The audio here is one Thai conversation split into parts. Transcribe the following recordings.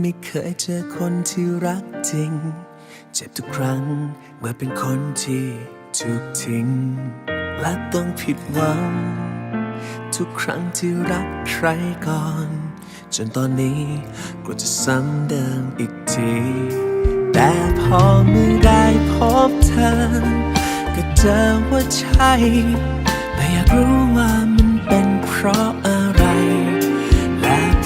ไม่เคยเจอคนที่รักจริง เจ็บทุกครั้งเมื่อเป็นคนที่ถูกทิ้ง และต้องผิดหวัง ทุกครั้งที่รักใครก่อน จนตอนนี้ก็จะซ้ำเดิมอีกที แต่พอเมื่อได้พบเธอ ก็เจอว่าใช่ แต่อยากรู้ว่ามันเป็นเพราะอะ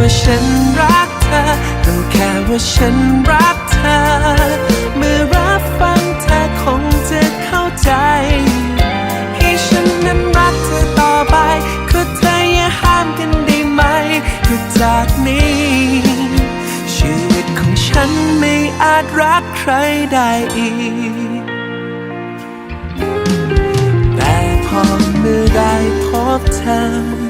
ว่าฉันรักเธอรู้แค่ว่าฉันรักเธอ เมื่อรับฟังเธอคงจะเข้าใจ ให้ฉันนั้นรักเธอต่อไปคือเธออย่าห้ามกันได้ไหมคือจากนี้ ชีวิตของฉันไม่อาจรักใครได้อีก แต่พอเมื่อได้พบเธอ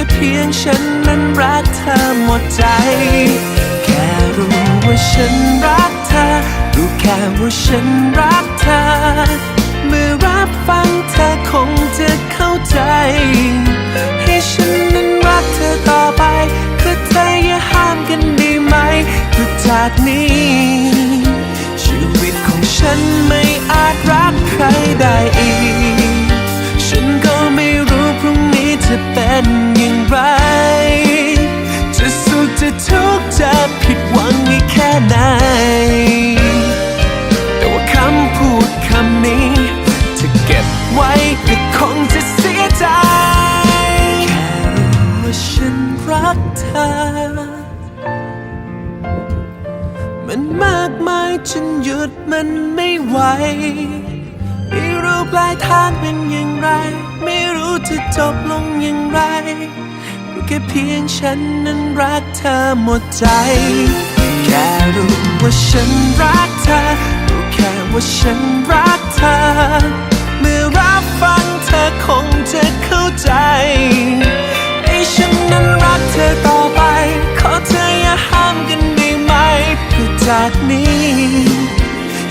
ค่เพียงฉันนั้นรักเธอหมดใจ แค่รู้ว่าฉันรักเธอ รู้แค่ว่าฉันรักเธอ เมื่อรับฟังเธอคงจะเข้าใจ ให้ฉันนั้นรักเธอต่อไป คือเธออย่าห้ามกันด้ไหมคือจากนี้ ทุกข์จะผิดหวังอีกแค่ไหน แต่ว่าคำพูดคำนี้จะเก็บไว้ก็คงจะเสียใจ แค่รู้ว่าฉันรักเธอ มันมากมายจนหยุดมันไม่ไหว ไม่รู้ปลายทางเป็นอย่างไร ไม่รู้จะจบลงอย่างไร แค่เพียงฉันนั้นรักเธอหมดใจ แค่รู้ว่าฉันรักเธอรู้แค่ว่าฉันรักเธอ เมื่อรับฟังเธอคงจะเข้าใจให้ฉันนั้นรักเธอต่อไป ขอเธออย่าห้ามกันได้ไหมเพื่อจากนี้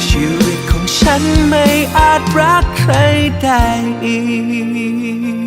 ชีวิตของฉันไม่อาจรักใครได้อีก